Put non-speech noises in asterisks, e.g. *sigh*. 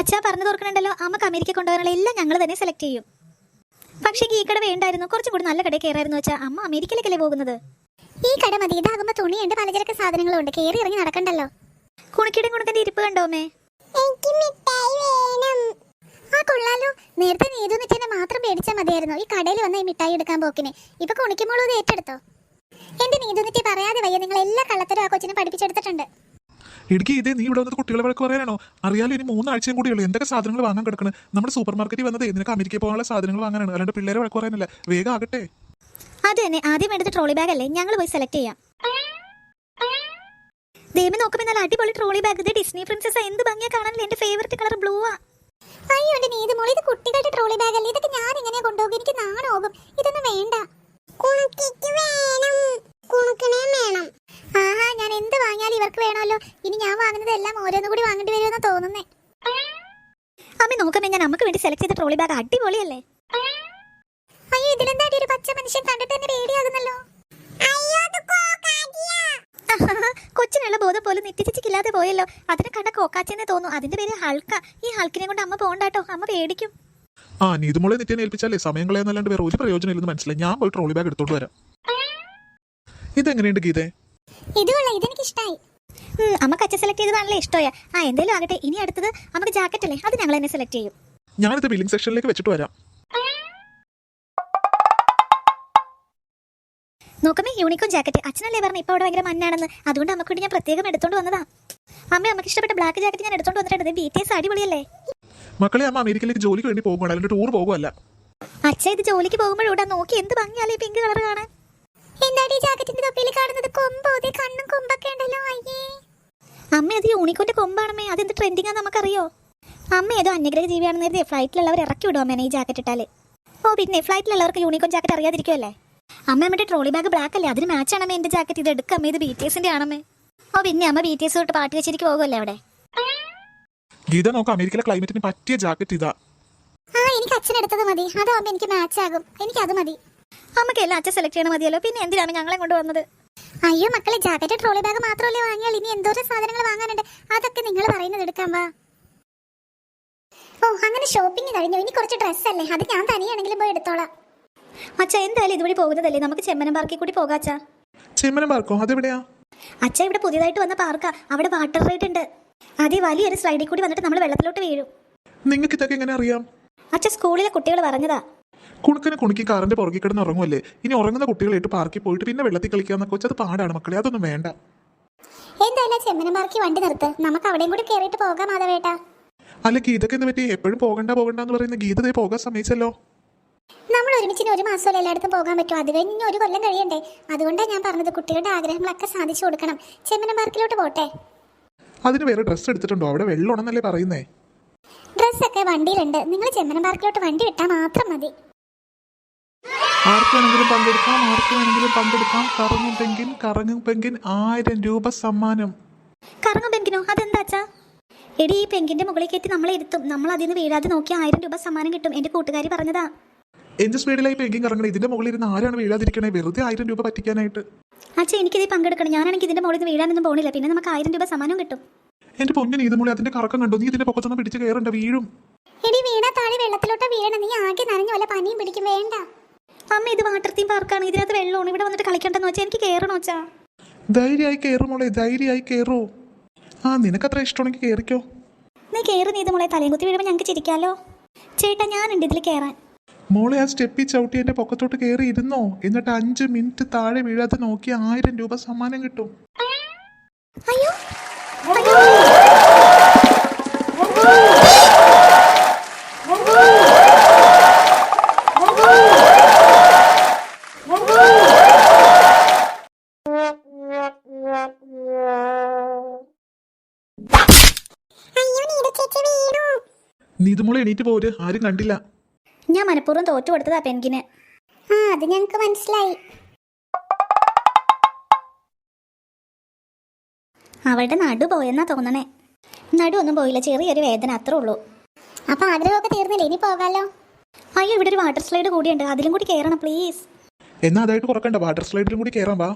അച്ഛാ പറഞ്ഞു തോർക്കണുണ്ടല്ലോ. അമ്മയ്ക്ക് അമേരിക്ക കൊണ്ടുപോകാനുള്ള എല്ലാം ഞങ്ങൾ തന്നെ സെലക്ട് ചെയ്യും. പക്ഷെ ഈ കട വേണ്ടായിരുന്നു. കുറച്ചും കൂടി നല്ല കടയിൽ കയറായിരുന്നു വെച്ചാൽ അമ്മ അമേരിക്കയിലേക്കല്ലേ പോകുന്നത്? ഈ കട മതി. ഇതാകുമ്പോ തുണിയുണ്ട് പലചരക്ക് സാധനങ്ങളും ഉണ്ട് കേറി ഇറങ്ങി നടക്കണ്ടല്ലോ. കുണുക്കിടും കുണുക്കന്റെ ഇരിപ്പ് കണ്ടോമേ എനിക്ക് മിഠായി വേണം. ആ കൊള്ളാലോ. നേരത്തെ നീതു മാത്രം പേടിച്ചാൽ മതിയായിരുന്നു. ഈ കടയിൽ വന്ന ഈ മിഠായി എടുക്കാൻ പോക്കിന്. ഇപ്പൊ കുണിക്കുമ്പോൾ ഇത് ഏറ്റെടുത്തോ? എന്റെ നീതു നിറ്റി പറയാതെ വയ്യ. നിങ്ങൾ എല്ലാ കള്ളത്തരും ആ കൊച്ചിനെ പഠിപ്പിച്ചെടുത്തിട്ടുണ്ട്. ഇടുക്കി ഇതേ നീ ഇവിടെ വന്നത് കുട്ടികളെ വഴക്ക് പറയാനാണോ? അറിയാലോ ഇനി മൂന്നാഴ്ചയും കൂടി ഉള്ളൂ. എന്തൊക്കെ സാധനങ്ങൾ വാങ്ങാൻ കിടക്കണം? നമ്മുടെ സൂപ്പർ മാർക്കറ്റിൽ വന്നത് നിനക്ക് അമേരിക്കയിൽ പോകാനുള്ള സാധനങ്ങൾ വാങ്ങാനാണ്. അല്ലാണ്ട് പിള്ളേരെ വഴക്ക് പറയാനല്ല. വേഗം ആകട്ടെ. അത് തന്നെ. ആദ്യം വേണ്ടത് ട്രോളി ബാഗ് അല്ലേ? ഞങ്ങൾ പോയി സെലക്ട് ചെയ്യാം. ദേവി നോക്കുമ്പോൾ നല്ല അടിപൊളി ട്രോളി ബാഗ് ഇത് ഡിസ്നി പ്രിൻസസ് എന്ത് ഭംഗിയാ കാണാനില്ല? എന്റെ ഫേവറേറ്റ് കളർ ബ്ലൂ ആ. അയ്യോ എന്റെ നീതു മോളി ഇത് കുട്ടികളുടെ ട്രോളി ബാഗ് അല്ലേ? ഇതൊക്കെ ഞാൻ എങ്ങനെയാ കൊണ്ടുപോകും എനിക്ക് നാണോകും. ഇതൊന്നും വേണ്ട. വേണം വേണം. ഞാൻ എന്ത് ഇവർക്ക് വേണമല്ലോ. ഇനി ഞാൻ വാങ്ങുന്നത് എല്ലാം ഓരോന്നും കൂടി വാങ്ങേണ്ടി വരുമെന്ന് തോന്നുന്നേ. അമ്മ നോക്കുമ്പോൾ ഞാൻ നമുക്ക് വേണ്ടി സെലക്ട് ചെയ്ത ട്രോളി ബാഗ് അടിപൊളിയല്ലേ? അയ്യോ ഇതിലെന്താ ഒരു പച്ച മനുഷ്യൻ കണ്ടിട്ട് തന്നെ പേടിയാകുന്നല്ലോ. *laughs* കൊച്ചിനുള്ള ബോധം പോലും നിത്യച്ചിക്കില്ലാതെ പോയല്ലോ. അതിനെ കണ്ട കോക്കാച്ചെന്നെ തോന്നുന്നു. അതിന്റെ പേര് ഹൾക്ക. ഈ ഹൾക്കിനെ കൊണ്ട് അമ്മ പോണ്ടാട്ടോ. അമ്മ പേടിക്കും. ആ നീതുമോളെ നിത്യനെ ഏൽപ്പിച്ചാലേ സമയം കളയാന്നല്ലാണ്ട് വേറെ ഒരു പ്രയോജനം ഇല്ലെന്ന് മനസ്സിലായി. ഞാൻ പോയി ട്രോളി ബാഗ് എടുത്തോണ്ട് വരാം. ഇതെങ്ങനെയുണ്ട് ഗീതേ? ഇത് കൊള്ളാം. ഇതെനിക്ക് ഇഷ്ടായി ഉം, അമ്മയ്ക്ക് അച്ഛൻ സെലക്ട് ചെയ്ത് നല്ല ഇഷ്ടമായ. ആ എന്തേലും ആകട്ടെ. ഇനി അടുത്തത് നമുക്ക് ജാക്കറ്റ് അല്ലേ? അത് ഞങ്ങൾ തന്നെ സെലക്ട് ചെയ്യും. ഞാനിത് ബില്ലിംഗ് സെക്ഷനിലേക്ക് വെച്ചിട്ട് വരാം. നോക്കമേ യൂണിക്കോൺ ജാക്കറ്റ് അച്ഛനല്ലേ പറഞ്ഞു ഇപ്പൊ അവിടെ ഭയങ്കര മഞ്ഞാണെന്ന്. അതുകൊണ്ട് അമ്മയ്ക്ക് വേണ്ടി ഞാൻ പ്രത്യേകം എടുത്തോണ്ട് വന്നതാ. അമ്മ അമ്മയ്ക്ക് ഇഷ്ടപ്പെട്ട ബ്ലാക്ക് ജാക്കറ്റ് ഞാൻ എടുത്തോണ്ട് വന്നിട്ടുണ്ട്. ബി ടി എസ് അടിപൊളിയല്ലേ? മക്കളെ അമ്മ അമേരിക്കയിലേക്ക് ജോലിക്ക് വേണ്ടി പോകുകയാണ് അല്ലെങ്കിൽ ടൂർ പോകുമല്ല അച്ഛ ഇത് ജോലിക്ക് പോകുമ്പോഴൂടെ. നോക്കി എന്ത് ഭംഗിയാലേ പിങ്ക് കളർ കാണാൻ? എന്താടി ജാക്കറ്റിന്റെ തൊപ്പിയിൽ കാണുന്നത്? കൊമ്പോ ദേ കണ്ണും കൊമ്പൊക്കെ ഉണ്ടല്ലോ. അമ്മ അത് യൂണിക്കോന്റെ കൊമ്പാണമ്മേ. അതെന്ത് ട്രെൻഡിങ് നമുക്കറിയോ? അമ്മ ഏതോ അന്യഗ്രഹ ജീവിയാണെന്ന് കരുതി ഫ്ലൈറ്റിലുള്ളവർ ഇറക്കി വിടും അമ്മേനെ ഈ ജാക്കറ്റ് ഇട്ടാൽ. ഓ പിന്നെ ഫ്ലൈറ്റിലുള്ളവർക്ക് യൂണിക്കോൺ ജാക്കറ്റ് അറിയാതിരിക്കുമല്ലേ അമ്മ അമ്മയുടെ ട്രോളി ബാഗ് ബ്ലാക്ക് അല്ലേ? അതിന് മാച്ച് ആണമ്മേ എന്റെ ജാക്കറ്റ് ഇത് എടുക്കാം ഇത് ബി ടി എസിന്റെ ആണമ്മേ. ഓ പിന്നെ അമ്മ ബി ടി എസ് തൊട്ട് പാട്ട് കച്ചേരിക്ക് പോകുമല്ലേ അവിടെ? ഗീത നോക്കാം അമേരിക്കയിലെ ക്ലൈമറ്റിന് പറ്റിയ ജാക്കറ്റ് ഇതാ. ആ എനിക്ക് അച്ഛൻ എടുത്തത് മതി. അതാവുമ്പോ എനിക്ക് മാച്ച് ആകും. എനിക്ക് അത് മതി. അമ്മയ്ക്ക് എല്ലാം അച്ഛൻ സെലക്ട് ചെയ്യണം മതിയല്ലോ. പിന്നെ എന്തിനാണ് ഞങ്ങളെ കൊണ്ടുവന്നത് അയ്യോ മക്കളെ ജാക്കറ്റ് ട്രോളി ബാഗ് മാത്രമല്ലേ വാങ്ങിയാൽ? ഇനി എന്തോരം സാധനങ്ങൾ വാങ്ങാനുണ്ട്? അതൊക്കെ നിങ്ങൾ പറയുന്നത് എടുക്കാൻ വാ. ഓ അങ്ങനെ ഷോപ്പിംഗ് കഴിഞ്ഞു. ഇനി കുറച്ച് ഡ്രസ്സ് അല്ലേ? അത് ഞാൻ തനിയാണെങ്കിലും പോയി എടുത്തോളാം. അച്ഛ എന്തായാലും ഇതുവഴി പോകുന്നതല്ലേ? നമുക്ക് ചെമ്മനം പാർക്കിൽ കൂടി പോകാച്ചാ ചെമ്മനം പാർക്കോ അതെവിടെയാ? അച്ഛ ഇവിടെ പുതിയതായിട്ട് വന്ന പാർക്കാ അവിടെ വാട്ടർ റൈഡ് ഉണ്ട്. അതേ വലിയൊരു സ്ലൈഡിൽ കൂടി വന്നിട്ട് നമ്മൾ വെള്ളത്തിലോട്ട് വീഴും. നിങ്ങൾക്ക് ഇതൊക്കെ എങ്ങനെ അറിയാം? അച്ഛ സ്കൂളിലെ കുട്ടികൾ പറഞ്ഞതാ. കുണുക്കനെ കുണുക്കി കാറിന്റെ പുറകിൽ കിടന്ന് ഉറങ്ങുമല്ലേ ഇനി ഉറങ്ങുന്ന കുട്ടികളായിട്ട് പാർക്കിൽ പോയിട്ട് പിന്നെ വെള്ളത്തിൽ കളിക്കാന്ന് കൊച്ചു അത് പാടാണ് മക്കളെ. അതൊന്നും വേണ്ട. എന്തായാലും ചെമ്മനം പാർക്കി വണ്ടി നിർത്ത്. നമുക്ക് അവിടെയും കൂടി കയറിയിട്ട് പോകാം മാധവേട്ടാ. അല്ല ഗീതക്ക് എന്ന് പറ്റി? എപ്പോഴും പോകണ്ട പോകണ്ട എന്ന് പറയുന്ന ഗീതയെ പോകാൻ സമ്മതിച്ചല്ലോ? നമ്മൾ ഒരുമിച്ചിന് ഒരു മാസമല്ല എല്ലായിടത്തും പോകാൻ പറ്റും? അത് കഴിഞ്ഞ് ഒരു കൊല്ലം കഴിയണ്ടേ? അതുകൊണ്ടാണ് ഞാൻ പറഞ്ഞത് കുട്ടികളുടെ ആഗ്രഹങ്ങളൊക്കെ സാധിച്ചു കൊടുക്കണം. ചെമ്മനം പാർക്കിലോട്ട് പോട്ടെ. അതിന് വേറെ ഡ്രസ്സ് എടുത്തിട്ടുണ്ടോ? അവിടെ വെള്ളമാണെന്നല്ലേ പറയുന്നേ. ഡ്രസ്സൊക്കെ വണ്ടിയിലുണ്ട്. നിങ്ങൾ ചെമ്മനം പാർക്കിലോട്ട് വണ്ടി വിട്ടാൽ മാത്രം മതി. ആർക്ക് വേണമെങ്കിലും പങ്കെടുക്കാം ആർക്ക് വേണമെങ്കിലും പങ്കെടുക്കാം. കറങ്ങും പെങ്കിൻ കറങ്ങും പെങ്കിൻ ആയിരം രൂപ സമ്മാനം. കറങ്ങും പെങ്കിനോ അതെന്താ അച്ഛാ? എടി ഈ പെങ്കിന്റെ മുകളിൽ കയറ്റി നമ്മളെ ഇരുത്തും. നമ്മൾ അതിൽ നിന്ന് വീഴാതെ നോക്കി ആയിരം രൂപ സമ്മാനം കിട്ടും എന്റെ കൂട്ടുകാരി പറഞ്ഞതാ. എന്ത് സ്പീഡിലായി പെങ്കിൻ കറങ്ങണേ? ഇതിന്റെ മുകളിൽ ഇരുന്ന് ആരാണ് വീഴാതിരിക്കണേ? വെറുതെ ആയിരം രൂപ പറ്റിക്കാനായിട്ട്. അച്ഛാ എനിക്കിത് പങ്കെടുക്കണം. ഞാനാണെങ്കിൽ ഇതിന്റെ മുകളിൽ നിന്ന് വീഴാനൊന്നും പോണില്ല. പിന്നെ നമുക്ക് ആയിരം രൂപ സമ്മാനം കിട്ടും. എന്റെ പൊന്നിന് ഇത് മുകളിൽ അതിന്റെ കറക്കം കണ്ടു. നീ ഇതിന്റെ പൊക്കത്തൊന്നും പിടിച്ച് കയറണ്ട വീഴും. എടി വീണാ താഴെ വെള്ളത്തിലോട്ട് വീഴണം. നീ ആകെ നനഞ്ഞ വല്ല പനിയും പിടിക്കും. വേണ്ട. അമ്മ ഇത് വാട്ടർ തീം പാർക്കാണ്. ഇതിനകത്ത് വെള്ളമാണ്. ഇവിടെ വന്നിട്ട് കളിക്കണ്ടെന്ന് വെച്ചാൽ എനിക്ക് കയറണോ വെച്ചാ ധൈര്യമായി കയറും മോളെ ധൈര്യമായി കയറൂ ആ നിനക്കത്ര ഇഷ്ടമാണെങ്കിൽ കയറിക്കോ നീ കയറി നീ ഇത് മോളെ തലയും കുത്തി വീഴുമ്പോൾ ഞങ്ങൾക്ക് ചിരിക്കാലോ. ചേട്ടാ ഞാനുണ്ട് ഇതിൽ കയറാൻ മോളെ ആ സ്റ്റെപ്പിൽ ചവിട്ടി എന്റെ പൊക്കത്തോട്ട് കയറി ഇരുന്നോ എന്നിട്ട് അഞ്ച് മിനിറ്റ് താഴെ വീഴാതെ നോക്കി ആയിരം രൂപ സമ്മാനം കിട്ടും. നീതുമോളെ എണീറ്റ് പോര്. ആരും കണ്ടില്ല. ഞാൻ മനഃപൂർവം തോറ്റു കൊടുത്തതാ പെൻകിന് ആ അത് ഞങ്ങൾക്ക് മനസ്സിലായി. അവളുടെ നടു പോയെന്നാ തോന്നണേ. നടു ഒന്നും പോയില്ല. ചെറിയൊരു വേദന അത്രേ ഉള്ളൂ. അപ്പൊ ആഗ്രഹമൊക്കെ തീർന്നില്ല? ഇനി പോകാലോ. അയ്യോ ഇവിടെ ഒരു വാട്ടർ സ്ലൈഡ് കൂടിയുണ്ട്. അതിലും കൂടി കയറണം പ്ലീസ് എന്നാ അതായിട്ട് കുറക്കണ്ട. വാട്ടർ സ്ലൈഡിലും കൂടി കയറാം വാ.